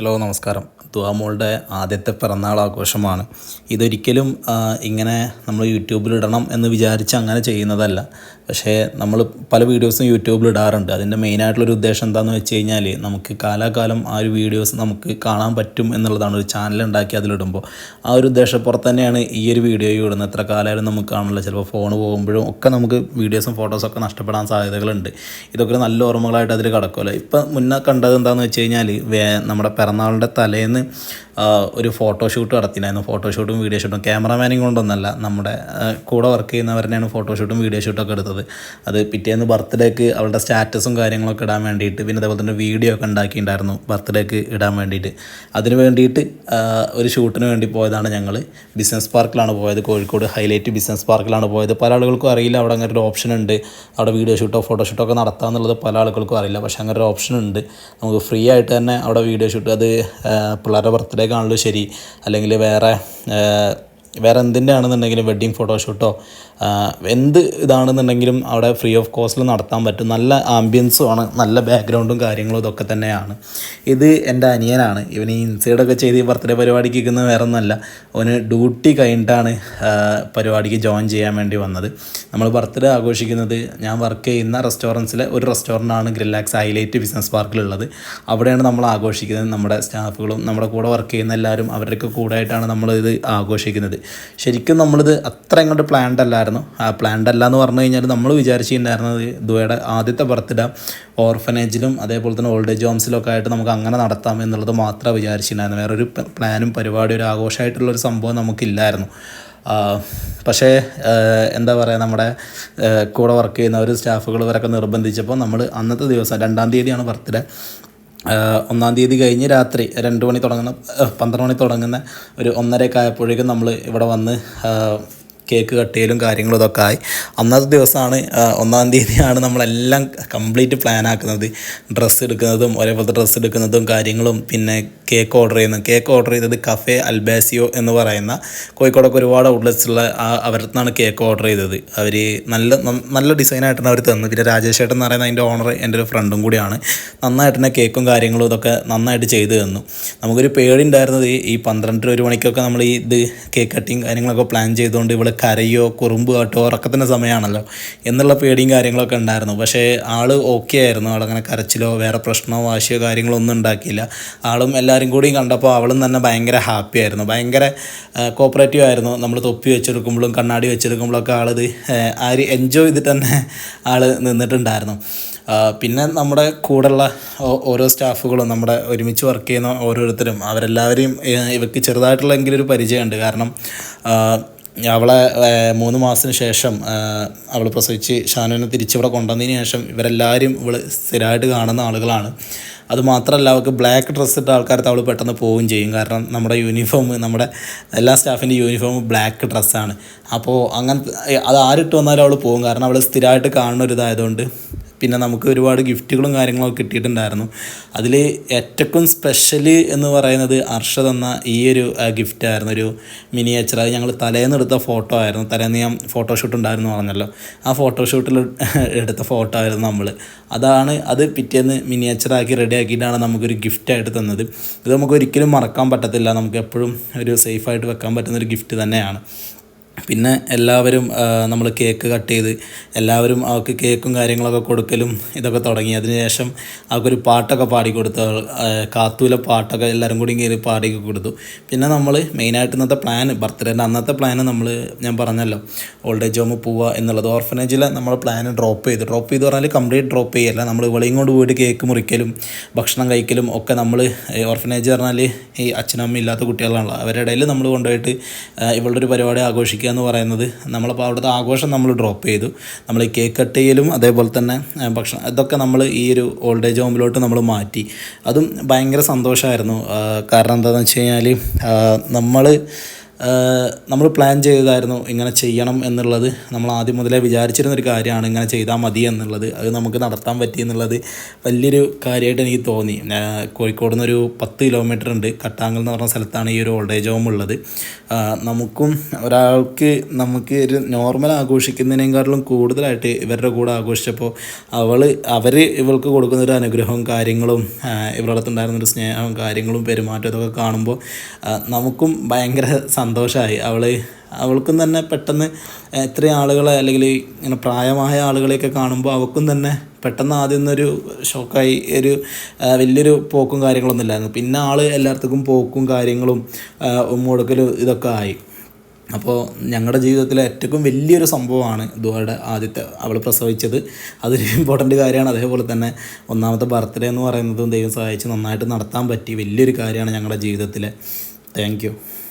Hello നമസ്കാരം. ദുവാമോളുടെ ആദ്യത്തെ പിറന്നാൾ ആഘോഷമാണ്. ഇതൊരിക്കലും ഇങ്ങനെ നമ്മൾ യൂട്യൂബിലിടണം എന്ന് വിചാരിച്ച് അങ്ങനെ ചെയ്യുന്നതല്ല. പക്ഷേ നമ്മൾ പല വീഡിയോസും യൂട്യൂബിൽ ഇടാറുണ്ട്. അതിന്റെ മെയിനായിട്ടുള്ളൊരു ഉദ്ദേശം എന്താണെന്ന് വെച്ച് കഴിഞ്ഞാൽ നമുക്ക് കാലാകാലം ആ ഒരു വീഡിയോസ് നമുക്ക് കാണാൻ പറ്റും എന്നുള്ളതാണ് ഒരു ചാനൽ ഉണ്ടാക്കി അതിലിടുമ്പോൾ. ആ ഒരു ഉദ്ദേശപ്പുറത്ത് തന്നെയാണ് ഈ ഒരു വീഡിയോ ഇടുന്നത്. എത്ര കാലമായാലും നമുക്ക് കാണില്ല ചിലപ്പോൾ ഫോൺ പോകുമ്പോഴും ഒക്കെ നമുക്ക് വീഡിയോസും ഫോട്ടോസും ഒക്കെ നഷ്ടപ്പെടാൻ സാധ്യതകളുണ്ട്. ഇതൊക്കെ നല്ല ഓർമ്മകളായിട്ട് അതിൽ കിടക്കുമല്ലോ. ഇപ്പം മുന്നേ കണ്ടത് എന്താണെന്ന് വെച്ച് കഴിഞ്ഞാൽ നമ്മുടെ പിറന്നാളിന്റെ തലേന്ന് ഒരു ഫോട്ടോഷൂട്ട് നടത്തിയിട്ടുണ്ടായിരുന്നു. ഫോട്ടോഷൂട്ടും വീഡിയോ ഷൂട്ടും ക്യാമറമാനും കൊണ്ടൊന്നല്ല നമ്മുടെ കൂടെ വർക്ക് ചെയ്യുന്നവരനെയാണ് ഫോട്ടോഷൂട്ടും വീഡിയോ ഷൂട്ടൊക്കെ എടുത്തത് അത് പിറ്റേന്ന് ബർത്ത്ഡേക്ക് അവളുടെ സ്റ്റാറ്റസും കാര്യങ്ങളൊക്കെ ഇടാൻ വേണ്ടിയിട്ട് പിന്നെ അതേപോലെ തന്നെ വീഡിയോ ഒക്കെ ഉണ്ടാക്കിയിട്ടുണ്ടായിരുന്നു ബർത്ത്ഡേക്ക് ഇടാൻ വേണ്ടിയിട്ട്. അതിന് വേണ്ടിയിട്ട് ഒരു ഷൂട്ടിന് വേണ്ടി പോയതാണ് ഞങ്ങൾ ബിസിനസ് പാർക്കിലാണ് പോയത് കോഴിക്കോട്. ഹൈലൈറ്റ് ബിസിനസ് പാർക്കിലാണ് പോയത്. പല ആളുകൾക്കും അറിയില്ല അവിടെ അങ്ങനെ ഒരു ഓപ്ഷൻ ഉണ്ട്. അവിടെ വീഡിയോ ഷൂട്ടോ ഫോട്ടോഷൂട്ടോ ഒക്കെ നടത്താമെന്നുള്ളത് പല ആളുകൾക്കും അറിയില്ല. പക്ഷേ അങ്ങനെ ഒരു ഓപ്ഷൻ ഉണ്ട്. നമുക്ക് ഫ്രീ ആയിട്ട് തന്നെ അവിടെ വീഡിയോ ഷൂട്ട് അത് പിള്ളേരുടെ ബർത്ത്ഡേക്കാണെങ്കിലും ശരി. അല്ലെങ്കിൽ വേറെ വേറെ എന്തിന്റെ ആണെന്നുണ്ടെങ്കിലും വെഡ്ഡിങ് ഫോട്ടോഷൂട്ടോ എന്ത് ഇതാണെന്നുണ്ടെങ്കിലും അവിടെ ഫ്രീ ഓഫ് കോസ്റ്റിൽ നടത്താൻ പറ്റും. നല്ല ആംബിയൻസും ആണ് നല്ല ബാക്ക്ഗ്രൗണ്ടും കാര്യങ്ങളും ഇതൊക്കെ തന്നെയാണ്. ഇത് എന്റെ അനിയനാണ്. ഇവൻ ഈ ഇൻസൈഡൊക്കെ ചെയ്ത് ഈ ബർത്ത്ഡേ പരിപാടിക്ക് ഇരിക്കുന്നത് വേറെ ഒന്നല്ല അവന് ഡ്യൂട്ടി കഴിഞ്ഞിട്ടാണ് പരിപാടിക്ക് ജോയിൻ ചെയ്യാൻ വേണ്ടി വന്നത്. നമ്മൾ ബർത്ത്ഡേ ആഘോഷിക്കുന്നത് ഞാൻ വർക്ക് ചെയ്യുന്ന റെസ്റ്റോറന്റ്സിലെ ഒരു റെസ്റ്റോറന്റാണ് ഗ്രില്ലാക്സ് ഹൈലൈറ്റ് ബിസിനസ് പാർക്കിലുള്ളത് അവിടെയാണ് നമ്മൾ ആഘോഷിക്കുന്നത്. നമ്മുടെ സ്റ്റാഫുകളും നമ്മുടെ കൂടെ വർക്ക് ചെയ്യുന്ന എല്ലാവരും അവരുടെയൊക്കെ കൂടെ ആയിട്ടാണ് നമ്മൾ ഇത് ആഘോഷിക്കുന്നത്. ശരിക്കും നമ്മളിത് അത്ര അങ്ങോട്ട് പ്ലാൻഡ് അല്ലായിരുന്നു. ആ പ്ലാൻഡ് അല്ല എന്ന് പറഞ്ഞു കഴിഞ്ഞാൽ നമ്മൾ വിചാരിച്ചിട്ടുണ്ടായിരുന്നത് ദുബൈയുടെ ആദ്യത്തെ ബർത്ത്ഡേ ഓർഫനേജിലും അതേപോലെ തന്നെ ഓൾഡ് ഏജ് ഹോംസിലും ഒക്കെ ആയിട്ട് നമുക്ക് അങ്ങനെ നടത്താം എന്നുള്ളത് മാത്രമേ വിചാരിച്ചിട്ടുണ്ടായിരുന്നു. വേറൊരു പ്ലാനും പരിപാടി ഒരു ആഘോഷമായിട്ടുള്ള ഒരു സംഭവം നമുക്കില്ലായിരുന്നു. പക്ഷേ എന്താ പറയുക നമ്മുടെ കൂടെ വർക്ക് ചെയ്യുന്ന ഒരു സ്റ്റാഫുകൾ ഇവരൊക്കെ നിർബന്ധിച്ചപ്പോൾ നമ്മൾ അന്നത്തെ ദിവസം രണ്ടാം തീയതിയാണ് ബർത്ത്ഡേ. ഒന്നാം തീയതി കഴിഞ്ഞ് രാത്രി രണ്ട് മണി തുടങ്ങുന്ന പന്ത്രണ്ട് മണി തുടങ്ങുന്ന ഒരു ഒന്നരയൊക്കെ ആയപ്പോഴേക്കും നമ്മൾ ഇവിടെ വന്ന് കേക്ക് കട്ട് ചെയ്യലും കാര്യങ്ങളും ഇതൊക്കെ ആയി. അന്നത്തെ ദിവസമാണ് ഒന്നാം തീയതിയാണ് നമ്മളെല്ലാം കംപ്ലീറ്റ് പ്ലാൻ ആക്കുന്നത്. ഡ്രസ്സ് എടുക്കുന്നതും ഒരേപോലത്തെ ഡ്രസ്സ് എടുക്കുന്നതും കാര്യങ്ങളും പിന്നെ കേക്ക് ഓർഡർ ചെയ്യുന്നത്. കേക്ക് ഓർഡർ ചെയ്തത് കഫേ അൽബാസിയോ എന്ന് പറയുന്ന കോഴിക്കോടൊക്കെ ഒരുപാട് ഔട്ട്ലെറ്റ്സുള്ള അവരുടെ നിന്നാണ് കേക്ക് ഓർഡർ ചെയ്തത്. അവർ നല്ല നല്ല ഡിസൈനായിട്ടാണ് അവർ തന്നു പിന്നെ രാജേഷ് ഏട്ടൻ എന്ന് പറയുന്ന അതിന്റെ ഓണർ എന്റെ ഒരു ഫ്രണ്ടും കൂടിയാണ് നന്നായിട്ട് തന്നെ കേക്കും കാര്യങ്ങളും ഇതൊക്കെ നന്നായിട്ട് ചെയ്തു തന്നു. നമുക്കൊരു പേടി ഉണ്ടായിരുന്നത് ഈ പന്ത്രണ്ടര ഒരു മണിക്കൊക്കെ നമ്മൾ ഈ ഇത് കേക്ക് കട്ടിങ് കാര്യങ്ങളൊക്കെ പ്ലാൻ ചെയ്തുകൊണ്ട് ഇവിടെ കരയോ കുറുമ്പ് കാട്ടോ ഉറക്കത്തിന്റെ സമയമാണല്ലോ എന്നുള്ള പേടിയും കാര്യങ്ങളൊക്കെ ഉണ്ടായിരുന്നു. പക്ഷേ ആൾ ഓക്കെ ആയിരുന്നു. ആളങ്ങനെ കരച്ചിലോ വേറെ പ്രശ്നമോ വാശിയോ കാര്യങ്ങളോ ഒന്നും ഉണ്ടാക്കിയില്ല. ആളും എല്ലാവരും കൂടിയും കണ്ടപ്പോൾ അവളും തന്നെ ഭയങ്കര ഹാപ്പി ആയിരുന്നു. ഭയങ്കര കോപ്പറേറ്റീവ് ആയിരുന്നു. നമ്മൾ തൊപ്പി വെച്ചെടുക്കുമ്പോഴും കണ്ണാടി വെച്ചെടുക്കുമ്പോഴൊക്കെ ആളിത് ആര് എൻജോയ് ചെയ്തിട്ട് തന്നെ ആൾ നിന്നിട്ടുണ്ടായിരുന്നു. പിന്നെ നമ്മുടെ കൂടെയുള്ള ഓരോ സ്റ്റാഫുകളും നമ്മുടെ ഒരുമിച്ച് വർക്ക് ചെയ്യുന്ന ഓരോരുത്തരും അവരെല്ലാവരെയും ഇവയ്ക്ക് ചെറുതായിട്ടുള്ള എങ്കിലും ഒരു പരിചയമുണ്ട്. കാരണം അവളെ മൂന്ന് മാസത്തിന് ശേഷം അവൾ പ്രസവിച്ച് ഷാനുവിനെ തിരിച്ചിവിടെ കൊണ്ടുവന്നതിന് ശേഷം ഇവരെല്ലാവരും ഇവൾ സ്ഥിരമായിട്ട് കാണുന്ന ആളുകളാണ്. അതുമാത്രമല്ല അവൾക്ക് ബ്ലാക്ക് ഡ്രസ്സ് ഇട്ട ആൾക്കാർക്ക് അവൾ പെട്ടെന്ന് പോവുകയും ചെയ്യും. കാരണം നമ്മുടെ യൂണിഫോം നമ്മുടെ എല്ലാ സ്റ്റാഫിന്റെ യൂണിഫോം ബ്ലാക്ക് ഡ്രസ്സാണ് അപ്പോൾ അങ്ങനത്തെ അത് ആരിട്ട് വന്നാലും അവൾ പോകും. കാരണം അവൾ സ്ഥിരമായിട്ട് കാണുന്ന ഒരു ഇതായതുകൊണ്ട് പിന്നെ നമുക്ക് ഒരുപാട് ഗിഫ്റ്റുകളും കാര്യങ്ങളൊക്കെ കിട്ടിയിട്ടുണ്ടായിരുന്നു. അതിൽ ഏറ്റവും സ്പെഷ്യൽ എന്ന് പറയുന്നത് അർഷദ് എന്ന ഈ ഒരു ഗിഫ്റ്റായിരുന്നു ഒരു മിനിയേച്ചർ അത് ഞങ്ങൾ തലേന്ന് എടുത്ത ഫോട്ടോ ആയിരുന്നു. തലേന്ന് ഞാൻ ഫോട്ടോഷൂട്ട് ഉണ്ടായിരുന്നു പറഞ്ഞല്ലോ. ആ ഫോട്ടോഷൂട്ടിൽ എടുത്ത ഫോട്ടോ ആയിരുന്നു നമ്മൾ അതാണ് അത് പിറ്റേന്ന് മിനിയേച്ചറാക്കി റെഡി ആക്കിയിട്ടാണ് നമുക്കൊരു ഗിഫ്റ്റായിട്ട് തന്നത്. ഇത് നമുക്ക് ഒരിക്കലും മറക്കാൻ പറ്റത്തില്ല. നമുക്ക് എപ്പോഴും ഒരു സേഫായിട്ട് വെക്കാൻ പറ്റുന്ന ഒരു ഗിഫ്റ്റ് തന്നെയാണ്. പിന്നെ എല്ലാവരും നമ്മൾ കേക്ക് കട്ട് ചെയ്ത് എല്ലാവരും അവൾക്ക് കേക്കും കാര്യങ്ങളൊക്കെ കൊടുക്കലും ഇതൊക്കെ തുടങ്ങി. അതിനുശേഷം അവൾക്കൊരു പാട്ടൊക്കെ പാടിക്കൊടുത്തു കൊടുത്തു കാത്തൂലെ പാട്ടൊക്കെ എല്ലാവരും കൂടി കയറി പാടിയൊക്കെ കൊടുത്തു. പിന്നെ നമ്മൾ മെയിനായിട്ട് ഇന്നത്തെ പ്ലാൻ ബർത്ത്ഡേന്റെ അന്നത്തെ പ്ലാൻ നമ്മൾ ഞാൻ പറഞ്ഞല്ലോ ഓൾഡ് ഏജ് ഹോം പോവുക എന്നുള്ളത്. ഓർഫനേജിൽ നമ്മൾ പ്ലാൻ ഡ്രോപ്പ് ചെയ്തു. ഡ്രോപ്പ് ചെയ്ത് പറഞ്ഞാൽ കംപ്ലീറ്റ് ഡ്രോപ്പ് ചെയ്യല്ല. നമ്മൾ ഇവളെയും കൊണ്ട് പോയിട്ട് കേക്ക് മുറിക്കലും ഭക്ഷണം കഴിക്കലും ഒക്കെ നമ്മൾ ഓർഫനേജ് പറഞ്ഞാൽ ഈ അച്ഛനമ്മ ഇല്ലാത്ത കുട്ടികളാണല്ലോ. അവരുടെ ഇടയിൽ നമ്മൾ കൊണ്ടുപോയിട്ട് ഇവളുടെ ഒരു പരിപാടി ആഘോഷിക്കുക എന്ന് പറയുന്നത്. നമ്മളിപ്പോൾ അവിടുത്തെ ആഘോഷം നമ്മൾ ഡ്രോപ്പ് ചെയ്തു. നമ്മൾ ഈ കേക്ക് കട്ട് ചെയ്യലും അതേപോലെ തന്നെ ഭക്ഷണം ഇതൊക്കെ നമ്മൾ ഈ ഒരു ഓൾഡ് ഏജ് ഹോമിലോട്ട് നമ്മൾ മാറ്റി. അതും ഭയങ്കര സന്തോഷമായിരുന്നു കാരണം എന്താണെന്ന് വെച്ച് കഴിഞ്ഞാൽ നമ്മൾ നമ്മൾ പ്ലാൻ ചെയ്തതായിരുന്നു ഇങ്ങനെ ചെയ്യണം എന്നുള്ളത്. നമ്മൾ ആദ്യം മുതലേ വിചാരിച്ചിരുന്ന ഒരു കാര്യമാണ് ഇങ്ങനെ ചെയ്താൽ മതി എന്നുള്ളത്. അത് നമുക്ക് നടത്താൻ പറ്റി എന്നുള്ളത് വലിയൊരു കാര്യമായിട്ട് എനിക്ക് തോന്നി. കോഴിക്കോട് നിന്നൊരു പത്ത് കിലോമീറ്റർ ഉണ്ട്. കട്ടാങ്കൽ എന്ന് പറഞ്ഞ സ്ഥലത്താണ് ഈ ഒരു ഓൾഡ് ഏജ് ഹോം ഉള്ളത് നമുക്കും ഒരാൾക്ക് നമുക്ക് ഒരു നോർമൽ ആഘോഷിക്കുന്നതിനേക്കാട്ടിലും കൂടുതലായിട്ട് ഇവരുടെ കൂടെ ആഘോഷിച്ചപ്പോൾ അവൾ അവർ ഇവൾക്ക് കൊടുക്കുന്ന ഒരു അനുഗ്രഹവും കാര്യങ്ങളും ഇവരുടെ അടുത്തുണ്ടായിരുന്ന ഒരു സ്നേഹവും കാര്യങ്ങളും പെരുമാറ്റവും ഇതൊക്കെ കാണുമ്പോൾ നമുക്കും ഭയങ്കര സന്തോഷമായി അവൾ അവൾക്കും തന്നെ പെട്ടെന്ന് ഇത്രയും ആളുകളെ അല്ലെങ്കിൽ ഇങ്ങനെ പ്രായമായ ആളുകളെയൊക്കെ കാണുമ്പോൾ അവൾക്കും തന്നെ പെട്ടെന്ന് ആദ്യം ഒരു ഷോക്കായി ഒരു വലിയൊരു പോക്കും കാര്യങ്ങളൊന്നും ഇല്ലായിരുന്നു. പിന്നെ ആൾ എല്ലായിടത്തേക്കും പോക്കും കാര്യങ്ങളും ആ, ഇതൊക്കെ ആയി. അപ്പോൾ ഞങ്ങളുടെ ജീവിതത്തിലെ ഏറ്റവും വലിയൊരു സംഭവമാണ് ദുബായുടെ ആദ്യത്തെ അവൾ പ്രസവിച്ചത്. അതൊരു ഇമ്പോർട്ടന്റ് കാര്യമാണ്. അതേപോലെ തന്നെ ഒന്നാമത്തെ ബർത്ത്ഡേ എന്ന് പറയുന്നതും ദൈവം സഹായിച്ച് നന്നായിട്ട് നടത്താൻ പറ്റി വലിയൊരു കാര്യമാണ് ഞങ്ങളുടെ ജീവിതത്തിലെ. താങ്ക്